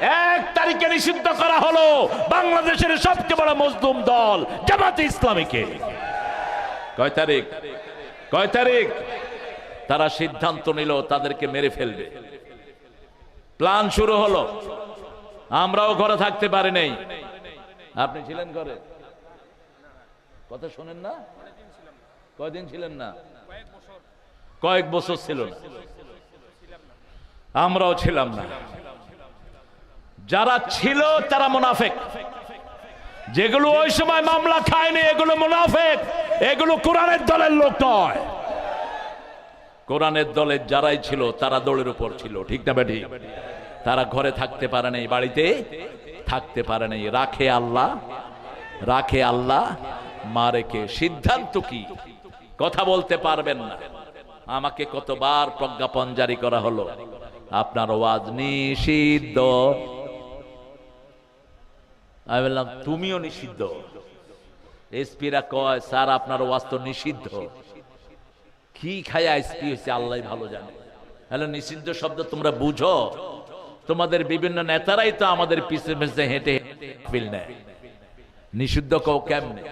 এক তারিখে নিষিদ্ধ করা হলো বাংলাদেশের সবচেয়ে বড় মজলুম দল, জামাতে ইসলামীকে। কয় তারিখ? কয় তারিখ? তারা সিদ্ধান্ত নিল তাদেরকে মেরে ফেলবে। প্ল্যান শুরু হলো। আমরাও ঘরে থাকতে পারি নাই। আপনি ছিলেন ঘরে? কথা শোনেন না? কয়দিন ছিলেন না? কয়েক বছর ছিল না। আমরাও ছিলাম না। যারা ছিল তারা মুনাফেক। যেগুলো ওই সময় মামলা খায়নি, এগুলো মুনাফেক। এগুলো কোরআনের দলের লোক নয়। কোরআনের দলের যারাই ছিল, তারা দলের উপর ছিল। ঠিক না বেটি? তারা ঘরে থাকতে পারে নাই, বাড়িতে থাকতে পারে নাই। রাখে আল্লাহ রাখে আল্লাহ মারেকে সিদ্ধান্ত কি? কথা বলতে পারবেন না। আমাকে কতবার প্রজ্ঞাপন জারি করা হলো। আপনার ওয়াজ নিষিদ্ধ। আমি বললাম, তুমিও নিষিদ্ধ? এসপিরা কয়, স্যার, আপনার ওয়াজ নিষিদ্ধ। কি খায় এসপি হয়েছে আল্লাহ ভালো জানে। হ্যালো, নিষিদ্ধ শব্দ তোমরা বুঝো? তোমাদের বিভিন্ন নেতারাই তো আমাদের পিছে পিছে হেঁটে ফিল নেয়। নিষিদ্ধ কও কেমনে?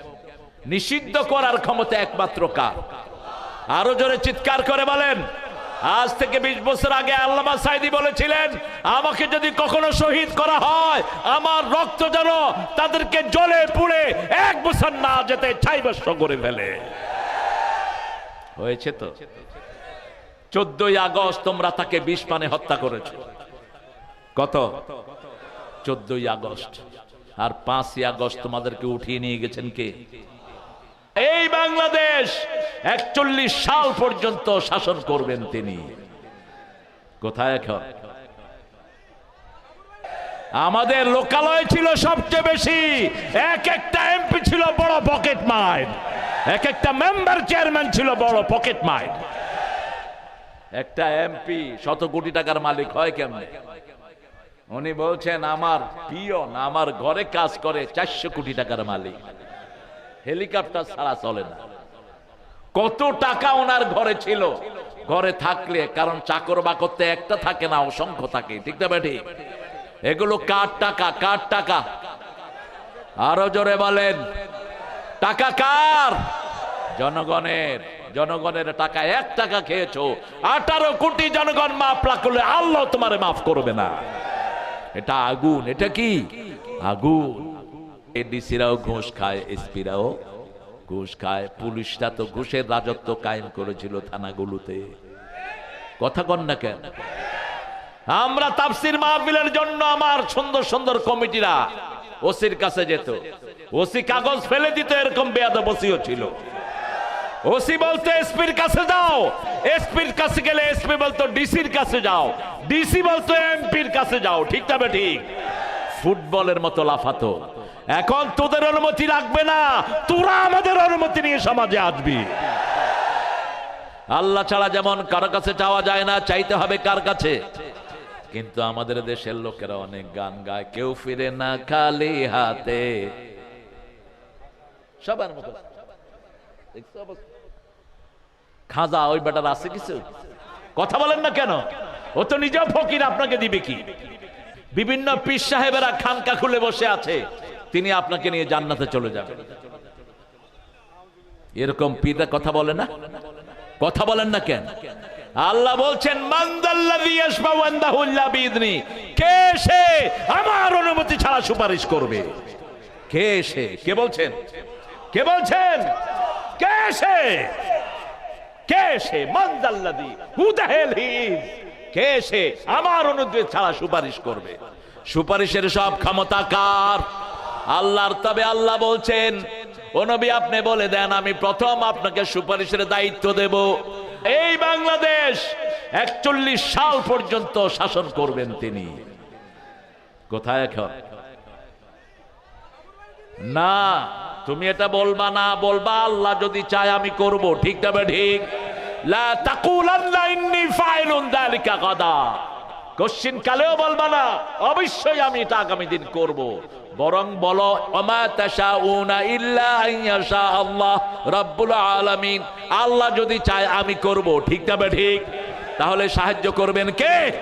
নিষিদ্ধ করার ক্ষমতা একমাত্র কার? আরও জোরে চিৎকার করে বলেন। আজ থেকে বিশ বছর আগে আল্লামা সাইদি বলেছিলেন, আমাকে যদি কখনো শহীদ করা হয়, আমার রক্ত যেন তাদেরকে জলে পুড়ে এক বছর না যেতে ছাইবস্য করে ফেলে। হয়েছে তো? চোদ্দই আগস্ট তোমরা তাকে বিষ পানে হত্যা করেছ। কত? চোদ্দই আগস্ট। আর পাঁচই আগস্ট তোমাদেরকে উঠিয়ে নিয়ে গেছেন কে? এই বাংলাদেশ একচল্লিশ সাল পর্যন্ত শাসন করবেন তিনি। কোথায় এখন? আমাদের লোকালয় ছিল সবচেয়ে বেশি। এক একটা এমপি ছিল বড় পকেট মাইন্ড এক একটা মেম্বার চেয়ারম্যান ছিল বড় পকেট মাইন্ড একটা এমপি শত কোটি টাকার মালিক হয় কেমনে? উনি বলছেন, আমার পিয়ন, আমার ঘরে কাজ করে চারশো কোটি টাকার মালিক। হেলিকপ্টার ছাড়া চলে না। কত টাকা ওনার ঘরে ছিল? ঘরে থাকলে, কারণ চাকর বাকরতে একটা থাকে না, অসংখ্য থাকে, ঠিক না বেটি? এগুলো কার টাকা? কার টাকা? আরও জোরে বলেন। টাকা কার? জনগণের জনগণের টাকা। এক টাকা খেয়েছো। আঠারো কোটি জনগণ মাফ করলে আল্লাহ তোমার মাফ করবে না। এটা আগুন, এটা কি? আগুন। এডিসিরাও ঘুষ খায়, এসপিরাও ঘুষ খায়। পুলিশরা তো ঘুষের রাজত্ব কায়েম করেছিল থানাগুলোতে। কথা কন না কেন? আমরা তাফসির মাহফিলের জন্য আমার সুন্দর সুন্দর কমিটিরা ওসির কাছে যেত। ওসি কাগজ ফেলে দিত, এরকম বেয়াদ বসিও ছিল। ওসি বলতো, এসপির কাছে যাও। এসপির কাছে গেলে এসপি বলতো, ডিসির কাছে যাও। ডিসি বলতো, এমপির কাছে যাও। ঠিক তবে ঠিক? ফুটবলের মতো লাফাতো। এখন তোদের অনুমতি লাগবে না। তোরা আমাদের অনুমতি নিয়ে সমাজে আসবি। আল্লাহ ছাড়া যেমন কারও কাছে চাওয়া যায় না, চাইতে হবে কার কাছে? কিন্তু আমাদের দেশের লোকেরা অনেক গান গায়, কেউ ফিরে না খালি হাতে। সবার মতো। খাজা, ওই বেটার আছে কিছু? কথা বলেন না কেন? ও তো নিজেও ফকির, আপনাকে দিবে কি? বিভিন্ন পীর সাহেবেরা খানকা খুলে বসে আছে। তিনি আপনাকে নিয়ে জান্নাতে চলে যাবেন এরকম পীররা কথা বলে না? কথা বলেন না কেন? আল্লাহ বলছেন আমার অনুমতি ছাড়া সুপারিশ করবে? কে সে? কে বলছেন? কে বলছেন? কে সে? কে সে? মান্দাল্লাযী who the hell he is. কে সে? আমার অনুমতি ছাড়া সুপারিশ করবে। সুপারিশের সব ক্ষমতা কার? আল্লাহর তবে আল্লাহ বলছেন, ও নবী, আপনি বলে দেন, আমি প্রথম আপনাকে সুপারিশের দায়িত্ব দেব। এই বাংলাদেশ একচল্লিশ সাল পর্যন্ত শাসন করবেন তিনি। কোথায় এখন? না, তুমি এটা বলবা না, বলবা আল্লাহ যদি চায় আমি করব। ঠিক তবে ঠিক কালেও বলবা না, অবশ্যই আমি এটা আগামী দিন করব। বরং বলো আল্লাহ রাব্বুল আলামিন। আল্লাহ যদি চায়, আমি করব। ঠিক তবে ঠিক? তাহলে সাহায্য করবেন কে?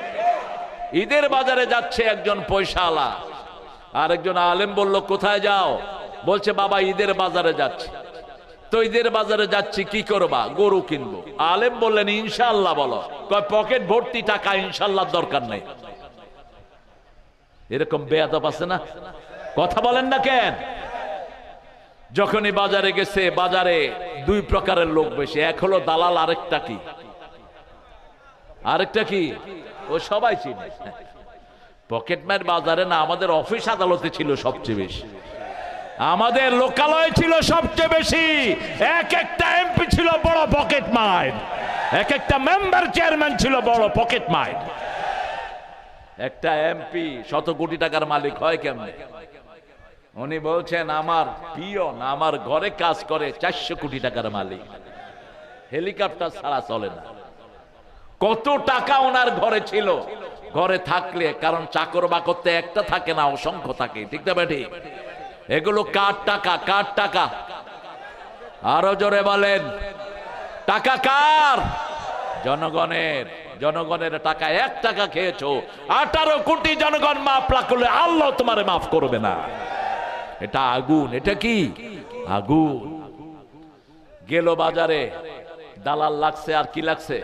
ঈদের বাজারে যাচ্ছে একজন পয়সাওয়ালা। আর একজন আলেম বলল, কোথায় যাও? বলছে, বাবা, ঈদের বাজারে যাচ্ছে। তো ঈদের বাজারে যাচ্ছি, কি করবা? গরু কিনবো। আলেম বললেন ইনশাল্লাহ বলো। কয়, পকেট ভর্তি টাকা ইনশাল্লাহ দরকার নেই। এরকম বেয়াদব আছে না? কথা বলেন না কেন? যখনই বাজারে গেছে, বাজারে দুই প্রকারের লোক বেশি এক হলো দালাল, আরেকটা কি? আরেকটা কি? ও সবাই চিনে। পকেট ম্যাট বাজারে না, আমাদের অফিস আদালতে ছিল সবচেয়ে বেশি। আমাদের লোকালয় ছিল সবচেয়ে বেশি। এক একটা এমপি ছিল বড় পকেট মাইন্ড এক একটা মেম্বার চেয়ারম্যান ছিল বড় পকেট মাইন্ড একটা এমপি, শত কোটি টাকার মালিক হয় কেমনে? উনি বলছেন, আমার পিয়ন, আমার ঘরে কাজ করে চারশো কোটি টাকার মালিক। হেলিকপ্টার ছাড়া চলে না। কত টাকা ওনার ঘরে ছিল? ঘরে থাকলে, কারণ চাকর বাকরতে একটা থাকে না, অসংখ্য থাকে, ঠিক না বেটি এগুলো কার টাকা কার টাকা? আরও জোরে বলেন, টাকা কার? জনগণের জনগণের টাকা, এক টাকা খেয়েছো। আঠারো কোটি জনগণ মাফ রাখলে আল্লাহ তোমারে মাফ করবে না। এটা আগুন, এটা কি? আগুন। গেল বাজারে, দালাল লাগছে আর কি লাগছে?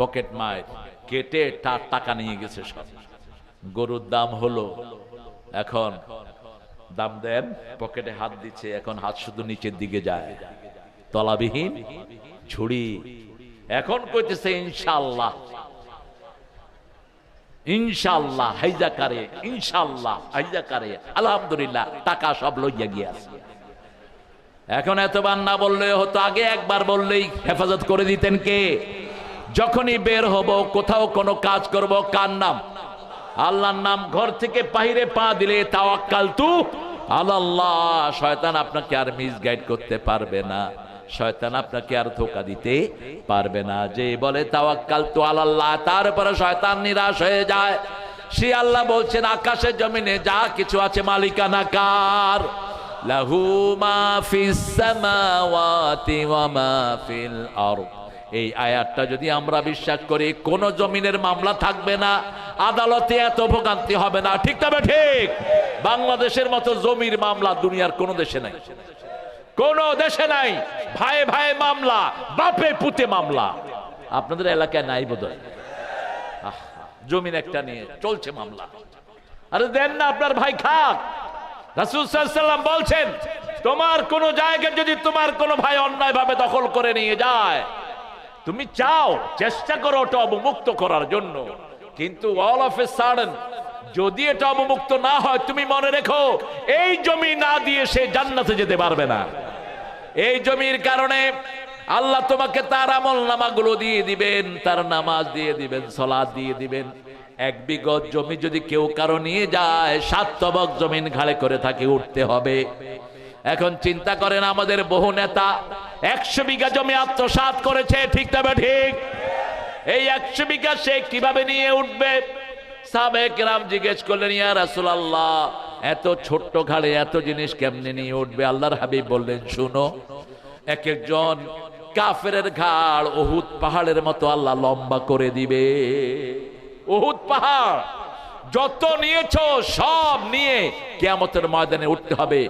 পকেট মায়ের কেটে তার টাকা নিয়ে গেছে সব। গরুর দাম হলো, এখন দাম দেন, পকেটে হাত দিচ্ছে, এখন হাত শুধু নিচের দিকে যায়। তলাবিহীন ঝুড়ি এখন কইতেছে ইনশাল্লাহ ইনশাল্লাহ হাইজাকারে ইনশাল্লাহ হাইজাকারে আলহামদুলিল্লাহ, টাকা সব লইয়া গিয়াছে। এখন এতবার না বললে হতো আগে একবার বললেই হেফাজত করে দিতেন কে? যখনই বের হব, কোথাও কোনো কাজ করব, কার নাম? আল্লাহর নাম ঘর থেকে বাহিরে পা দিলে তাওয়াক্কাল তু আল্লাহ শয়তান আপনাকে আর মিসগাইড করতে পারবে না। শয়তান আপনাকে আর ধোকা দিতে পারবে না। যে বলে, তাওয়াক্কাল তো আল্লাহ তারপরে শয়তান নিরাশ হয়ে যায়। সে আল্লাহ বলছেন, আকাশের জমিনে যা কিছু আছে মালিকানা কার লাহু মা ফিস সামাওয়াতি ওয়া মা ফিল আরদ। এই আয়াতটা যদি আমরা বিশ্বাস করি, কোন জমিনের মামলা থাকবে না, আদালতে এত ভোগান্তি হবে না। ঠিক তবে ঠিক? বাংলাদেশের মতো জমির মামলা দুনিয়ার কোন দেশে নাই। কোন দেশে নাই। ভাই ভাই মামলা, বাপে পুতে মামলা। আপনাদের এলাকায় নাই বোধ জমিন একটা নিয়ে চলছে মামলা। আরে দেন না আপনার ভাই খাক। রাসুল বলছেন, তোমার কোন জায়গায় যদি তোমার কোন ভাই অন্যায় ভাবে দখল করে নিয়ে যায়, তুমি চাও, চেষ্টা করো ওটা অবমুক্ত করার জন্য। কিন্তু অল অফ এ সাডেন যদি এটা অবমুক্ত না হয়, তুমি মনে রেখো, এই জমি না দিয়ে সে জান্নাতে যেতে পারবে না। এই জমির কারণে আল্লাহ তোমাকে তার আমল নামাগুলো দিয়ে দিবেন, তার নামাজ দিয়ে দিবেন সলাদ দিয়ে দিবেন। এক বিগত জমি যদি কেউ কারও নিয়ে যায়, সাত তবক জমিন ঘাড়ে করে থাকে উঠতে হবে। এখন চিন্তা করেন, আমাদের বহু নেতা একশো বিঘা জমি আত্মসাত করেছে, ঠিক তবে ঠিক? এই একশো বিঘা সে কীভাবে নিয়ে উঠবে? পাহাড়ের মতো আল্লাহ লম্বা করে দিবে। ওহুদ পাহাড়, যত নিয়েছো সব নিয়ে কিয়ামতের ময়দানে উঠতে হবে।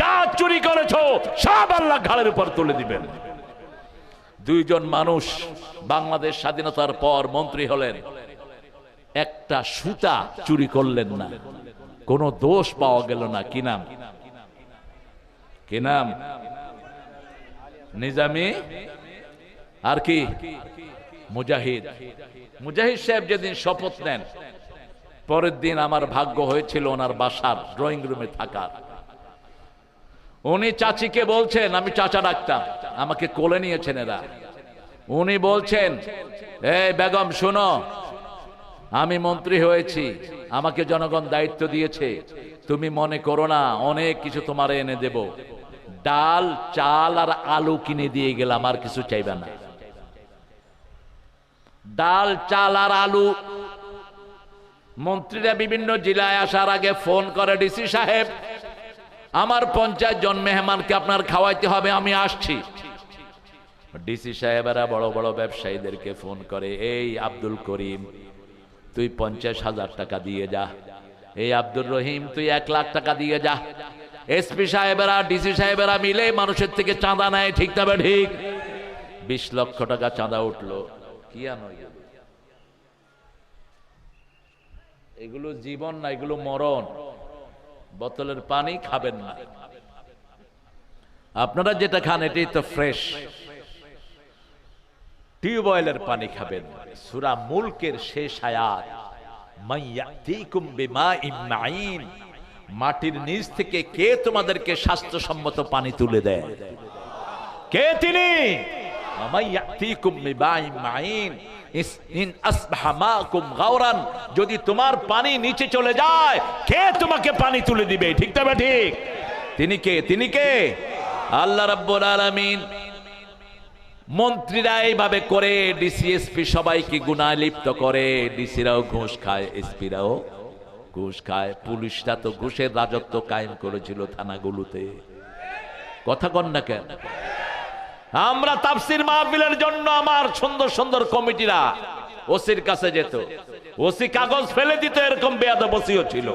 যা চুরি করেছ সব আল্লাহ ঘাড়ের উপর তুলে দিবেন। দুইজন মানুষ বাংলাদেশ স্বাধীনতার পর মন্ত্রী হলেন। একটা সুতা চুরি করলেন না। কোনো দোষ পাওয়া গেল না। কি নাম? কি নাম? নিজামি? আর কি? মুজাহিদ। মুজাহিদ সাহেব যেদিন শপথ নেন, পরের দিন আমার ভাগ্য হয়েছিল ওনার বাসার ড্রয়িং রুমে থাকার। উনি চাচিকে বলছেন, আমি চাচা ডাকতাম আমাকে কোলে নিয়েছেন এরা। উনি বলছেন, এই বেগম, শোনো, আমি মন্ত্রী হয়েছি, আমাকে জনগণ দায়িত্ব দিয়েছে, তুমি মনে করো না, অনেক কিছু তোমার এনে দেব। ডাল, চাল আর আলু কিনে দিয়ে গেলাম, আর কিছু চাইবে না। ডাল, চাল আর আলু, মন্ত্রীরা বিভিন্ন জেলায় আসার আগে ফোন করে, ডিসি সাহেব আমার পঞ্চায়েত জন মেহমানকে আপনার খাওয়াইতে হবে, আমি আসছি। ডিসি সাহেবেরা বড় বড় ব্যবসায়ীদেরকে ফোন করে, এই আব্দুল করিম, তুই পঞ্চাশ হাজার টাকা দিয়ে যা। এই আব্দুর রহিম, তুই এক লাখ টাকা দিয়ে যা। এসপি সাহেবেরা, ডিসি সাহেবেরা মিলে মানুষের থেকে চাঁদা নেয়, ঠিক তবে ঠিক? বিশ লক্ষ টাকা চাঁদা উঠল। কি আনো? এগুলো জীবন না, এগুলো মরণ। বোতলের পানি খাবেন না। আপনারা যেটা খান, এটাই তো ফ্রেশ। টিউবওয়েলের পানি খাবেন। সুরা মুলকের শেষ আয়াত মাটির নিচ থেকে কে তোমাদেরকে স্বাস্থ্যসম্মত পানি তুলে দেয়? কে তিনি? যদি তোমার পানি নিচে চলে যায়, কে তোমাকে পানি তুলে দিবে? ঠিক তবে ঠিক? তিনি কে? তিনি কে? আল্লাহ রাব্বুল আলামিন। মন্ত্রীরা এইভাবে করে ডিসিএসপি সবাইকে গুনায় লিপ্ত করে। ডিসিরাও ঘুষ খায় এসপিরাও ঘুষ খায়। পুলিশরা তো ঘুষের রাজত্ব কায়েম করেছিল থানাগুলোতে। কথা কন না কেন? আমরা তাফসির মাহফিলের জন্য আমার সুন্দর সুন্দর কমিটিরা ওসির কাছে যেত। ওসি কাগজ ফেলে দিত, এরকম বেয়াদ বসিও ছিল।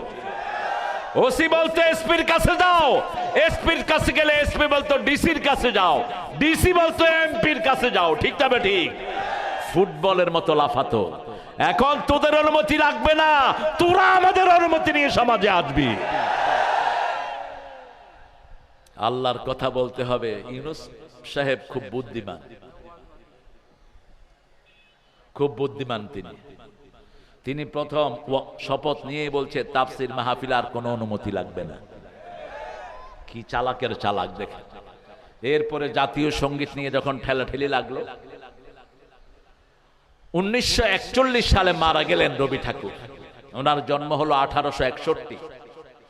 ওসি বলতো, এসপির কাছে যাও। এসপির কাছে গেলে এসপি বলতো, ডিসির কাছে যাও। ডিসি বলতো, এমপির কাছে যাও। ঠিক তবে ঠিক ফুটবলের মতো লাফাতো। এখন তোদের অনুমতি লাগবে না। তোরা আমাদের অনুমতি নিয়ে সমাজে আসবি। আল্লাহর কথা বলতে হবে। ইউনুস সাহেব খুব বুদ্ধিমান। খুব বুদ্ধিমান তিনি। তিনি প্রথম শপথ নিয়ে বলছে, তাফসির মাহফিল আর কোনো অনুমতি লাগবে না। কি চালাকের চালাক দেখে। এরপরে জাতীয় সংগীত নিয়ে যখন ঠেলাঠেলি লাগল, উনিশশো একচল্লিশ সালে মারা গেলেন রবি ঠাকুর। ওনার জন্ম হলো আঠারোশো একষট্টি।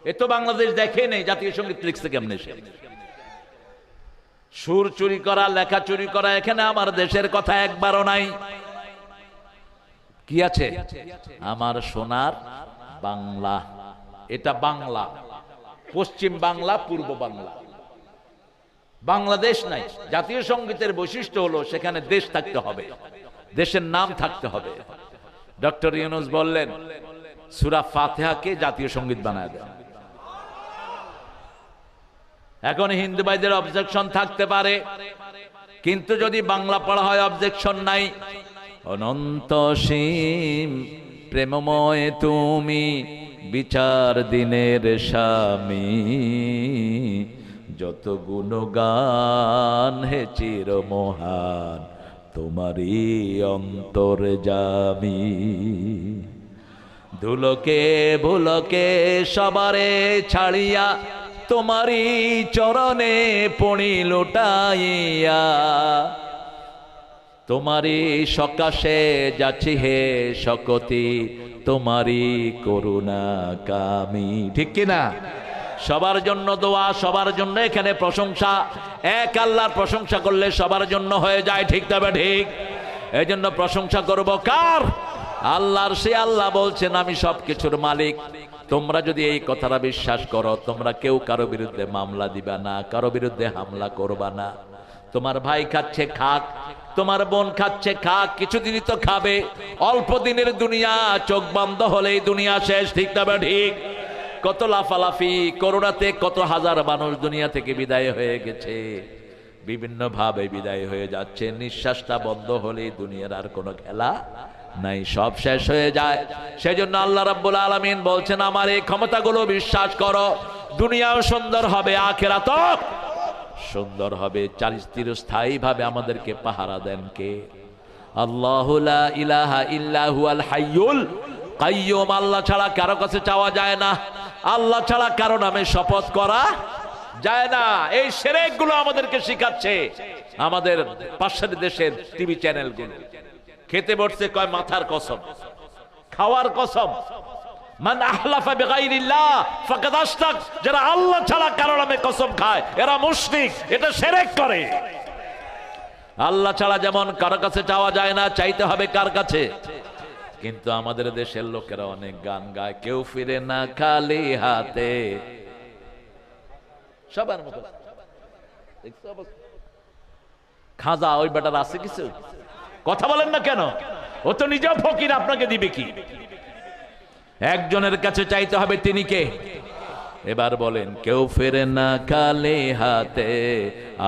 এ তো বাংলাদেশ দেখে নেই, জাতীয় সংগীত লিখছে কেমনে সে? সুর চুরি করা, লেখা চুরি করা, এখানে আমার দেশের কথা একবারও নাই। কি আছে? আমার সোনার বাংলা। এটা বাংলা। পশ্চিম বাংলা, পূর্ব বাংলা। বাংলাদেশ নাই। জাতীয় সঙ্গীতের বৈশিষ্ট্য হলো সেখানে দেশ থাকতে হবে। দেশের নাম থাকতে হবে। ডক্টর ইউনুস বললেন, সুরা ফাতেহাকে জাতীয় সংগীত বানায় দেন। এখন হিন্দু ভাইদের অবজেকশন থাকতে পারে। কিন্তু যদি বাংলা পড়া হয় অবজেকশন নাই। অনন্ত সীম, প্রেমময় তুমি, বিচার দিনের স্বামী। যত গুণগান হে চির মহান তোমারই অন্তর জামি। ধুলোকে ভুলকে সবারে ছাড়িয়া তোমারই চরণে পড়ি লুটাইয়া। তোমারই সকাশে যাচ্ছি হে শকতি, তোমারই করুণা কামি। ঠিক কিনা? সবার জন্য দোয়া, সবার জন্য এখানে প্রশংসা। এক আল্লাহর প্রশংসা করলে সবার জন্য হয়ে যায়, ঠিক তবে ঠিক। এই জন্য প্রশংসা করব কার? আল্লাহর সে আল্লাহ বলছেন, আমি সব কিছুর মালিক। তোমরা যদি এই কথাটা বিশ্বাস করো, তোমরা কেউ কারও বিরুদ্ধে মামলা দিবা না, কারও বিরুদ্ধে হামলা করবা না। তোমার ভাই খাচ্ছে খাক, তোমার বোন খাচ্ছে খাক, কিছুদিনই তো খাবে। অল্প দিনের দুনিয়া, চোখ বন্ধ হলেই দুনিয়া শেষ, ঠিক তবে ঠিক? কত লাফালাফি, করোনাতে কত হাজার মানুষ দুনিয়া থেকে বিদায় হয়ে গেছে। বিভিন্ন ভাবে বিদায় হয়ে যাচ্ছে, নিঃশ্বাসটা বন্ধ হলেই দুনিয়ার আর কোনো খেলা নাই, সব শেষ হয়ে যায়। সেজন্য আল্লাহ রাব্বুল আলামিন বলছেন, আমার এই ক্ষমতাগুলো বিশ্বাস করো, দুনিয়াও সুন্দর হবে আখেরাত সুন্দর হবে। চালিশ চিরস্থায়ী ভাবে আমাদেরকে পাহারা দেন কে? আল্লাহ লা ইলাহা ইল্লাহু আল হাইয়ুল কাইয়ুম। আল্লাহ ছাড়া কারও কাছে চাওয়া যায় না। আল্লাহ ছাড়া কারও নামে শপথ করা যায় না। এই সেরেকগুলো আমাদেরকে শিখাচ্ছে আমাদের পাশের দেশের টিভি চ্যানেলগুলো। খেতে বসছে, কয়, মাথার কসম। খাওয়ার কসম। যারা আল্লাহ ছাড়া কসম খায়, এরা এটা করে। আল্লাহ ছাড়া যেমন কারও কাছে চাওয়া যায় না, চাইতে হবে কার কাছে। কিন্তু আমাদের দেশের লোকেরা অনেক গান গায়, কেউ ফিরে না খালি হাতে। সবার মতো। খাজা, ওই বেটার আছে কিছু? কথা বলেন না কেন? ও তো নিজেও ফকির, আপনাকে দিবে কি? একজনের কাছে চাইতে হবে তিনি কে? এবার বলেন, কেউ ফেরে না কালে হাতে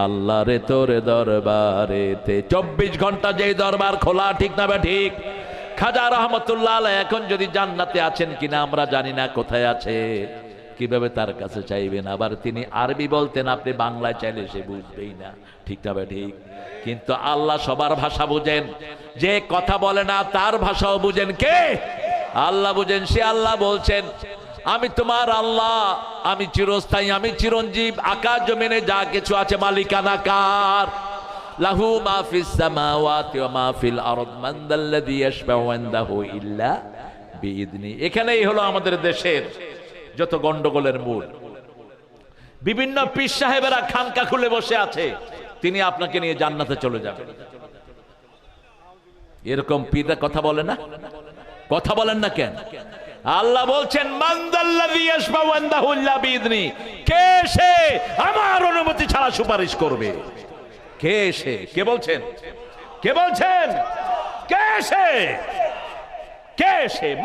আল্লাহ আল্লাহরে তোরে দরবারেতে। চব্বিশ ঘণ্টা যেই দরবার খোলা, ঠিক না ঠিক খাজা রহমতুল্লাহ এখন যদি জান্নাতে আছেন কিনা আমরা জানি না কোথায় আছে। কীভাবে তার কাছে চাইবেন? আবার তিনি আরবি বলতেন, আপনি বাংলায় চাইলে সে বুঝবেই না। ঠিক না ঠিক? কিন্তু আল্লাহ সবার ভাষা বুঝেন। যে কথা বলে না, তার ভাষাও বুঝেন। কে? আল্লাহ বুঝেন, সে আল্লাহ বলছেন, আমি তোমার আল্লাহ, আমি চিরস্থায়ী, আমি চিরঞ্জীব, আকাশ জমিনে যা কিছু আছে মালিকানা কার লাহু মা ফিস সামাওয়াতি ওয়া মা ফিল আরদ, মান দাল্লাযী ইয়াশফাউ ইল্লা বিইذনি এখানেই হলো আমাদের দেশের যত গন্ডগোলের মূল। বিভিন্ন পীর সাহেবেরা খানকা খুলে বসে আছে। তিনি আপনাকে নিয়ে জান্নাতে চলে যাবেন এরকম পীররা কথা বলে না? কথা বলেন না কেন? আল্লাহ বলছেন কে সে আমার অনুমতি ছাড়া সুপারিশ করবে? কে সে? কে বলছেন? কে বলছেন? কে সে? কে সে?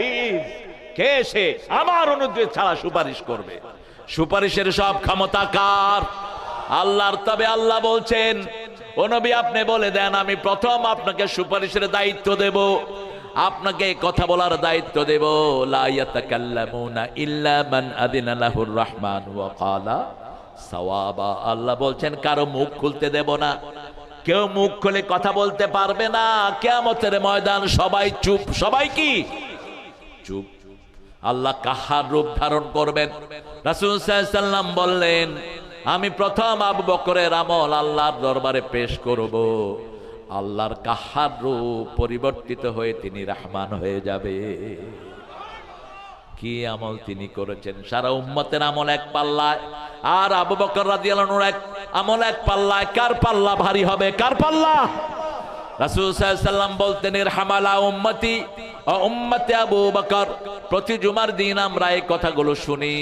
ইজ কে সে? আমার অনুমতি ছাড়া সুপারিশ করবে। সুপারিশের সব ক্ষমতা কার? আল্লাহর তবে আল্লাহ বলছেন, ও নবী, আপনি বলে দেন, আমি প্রথম আপনাকে সুপারিশের দায়িত্ব দেব। আপনাকে কথা বলার দায়িত্ব দেব। মান রহমান আল্লাহ বলছেন, কারও মুখ খুলতে দেব না। কেউ মুখ খুলে কথা বলতে পারবে না। কেয়ামতের ময়দান সবাই চুপ। সবাই কি? চুপ। আল্লাহ কাহার রূপ ধারণ করবেন? রাসূল সাল্লাম বললেন, আমি প্রথম আবু বকরের আমল আল্লাহর দরবারে পেশ করব। আল্লাহর কাহার রূপ পরিবর্তিত হয়ে তিনি রাহমান হয়ে যাবে। কি আমল তিনি করেছেন? সারা উম্মতের আমল এক পাল্লায়। আর আবু বকর রাদিয়াল্লাহুর এক আমল এক পাল্লায়। কার পাল্লা ভারী হবে? কার পাল্লা? রাসূল সাল্লাম বলতেন এর হামালা উম্মতি উম্মতে আবু বকর, প্রতি জুমার দিন আমরা এই কথাগুলো শুনি।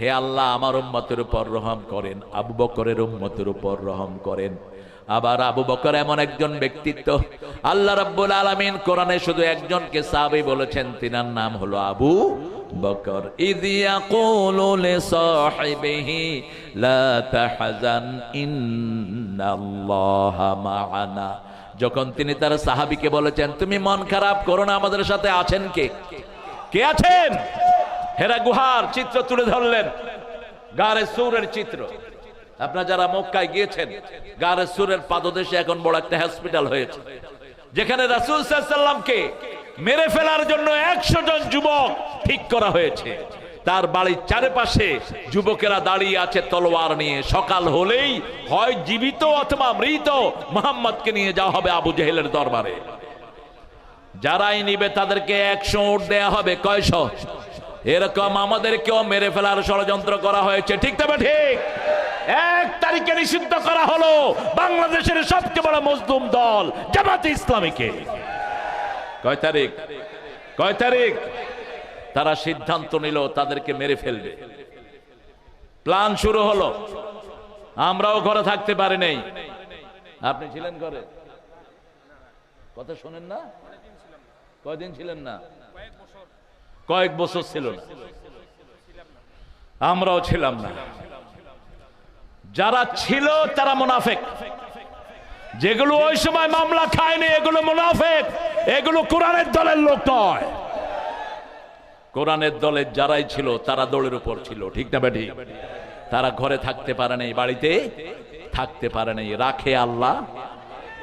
হে আল্লাহ, আমার উম্মতের উপর রহম করেন, আবু বকরের উম্মতের উপর রহম করেন। আবার আবু বকর এমন একজন ব্যক্তিত্ব, আল্লাহ রাব্বুল আলামিন কোরআনে শুধু একজনকে সাহাবী বলেছেন, তিনার নাম হলো আবু বকর। ইদিয়া ইয়াকুলু লিসাহিবিহি লা তাহজান, ইন্নাল্লাহা মা'ানা যখন তিনি তার সাহাবীকে বলেছেন, তুমি মন খারাপ করো না, আমাদের সাথে আছেন কে? কে আছেন? হেরা গুহার চিত্র তুলে ধরলেন, গারে সুরের চিত্র। আপনারা যারা মক্কায় গিয়েছেন, গারে সুরের পাদদেশে এখন বড় একটা হসপিটাল হয়েছে, যেখানে রাসূল সাল্লামকে মেরে ফেলার জন্য একশো জন যুবক ঠিক করা হয়েছে। তার বাড়ির চারিপাশে যুবকেরা দাঁড়িয়ে আছে, তলোয়ার নিয়ে। সকাল হলেই হয় জীবিত অথবা মৃত, মোহাম্মদকে নিয়ে যাওয়া হবে আবু জেহেলের দরবারে। যারাই নিবে তাদেরকে একশো উঠ দেয়া হবে, কয়শ? এরকম আমাদেরকেও মেরে ফেলার ষড়যন্ত্র করা হয়েছে। ঠিক তবে ঠিক? এক তারিখে নিষিদ্ধ করা হলো বাংলাদেশের সবচেয়ে বড় মজলুম দল, জামাতে ইসলামীকে। কয় তারিখ? কয় তারিখ? তারা সিদ্ধান্ত নিল, তাদেরকে মেরে ফেলবে। প্লান শুরু হলো। আমরাও ঘরে থাকতে পারি নাই। আপনি ছিলেন ঘরে? কথা শোনেন না? কয়দিন ছিলেন না? কয়েক বছর ছিল না। আমরাও ছিলাম না। যারা ছিল, তারা মুনাফেক। যেগুলো ওই সময় মামলা খায়নি, এগুলো মুনাফেক। এগুলো কোরআনের দলের লোক নয়। কোরআনের দলের যারাই ছিল, তারা দলের উপর ছিল, ঠিক না বেটি তারা ঘরে থাকতে পারে নাই, বাড়িতে থাকতে পারে নাই। রাখে আল্লাহ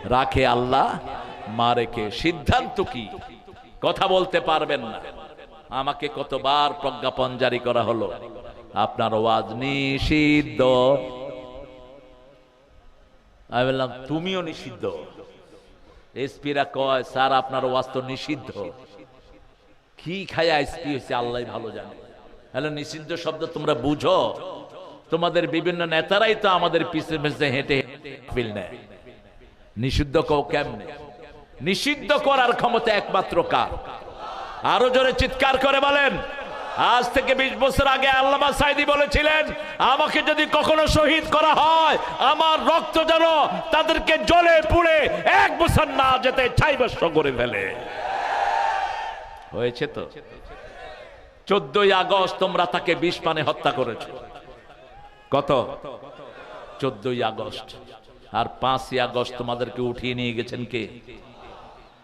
রাখে আল্লাহ মারেকে সিদ্ধান্ত কি? কথা বলতে পারবেন না। আমাকে কতবার প্রজ্ঞাপন জারি করা হলো। আপনার ওয়াজ নিষিদ্ধ। আমি বললাম, তুমিও নিষিদ্ধ। এসপিরা কয়, স্যার, আপনার ওয়াজ তো নিষিদ্ধ। কি খায় এসপি হয়েছে আল্লাহ ভালো জানে। হ্যালো নিষিদ্ধ শব্দ তোমরা বুঝো। তোমাদের বিভিন্ন নেতারাই তো আমাদের পিছে পিছে হেঁটে ফিল নেয়। নিষিদ্ধ কও কেমনে? নিষিদ্ধ করার ক্ষমতা একমাত্র কার? আরও জোরে চিৎকার করে বলেন, আজ থেকে বিশ বছর আগে আল্লামা সাইদি বলেছিলেন, আমাকে যদি কখনো শহীদ করা হয়, আমার রক্ত যেন তাদেরকে জলে পুড়ে এক বছর না যেতে ছাইবস্য করে ফেলে। হয়েছে তো? চোদ্দই আগস্ট তোমরা তাকে বিষ পানে হত্যা করেছ। কত? চোদ্দই আগস্ট। আর পাঁচই আগস্ট তোমাদেরকে উঠিয়ে নিয়ে গেছেন কে?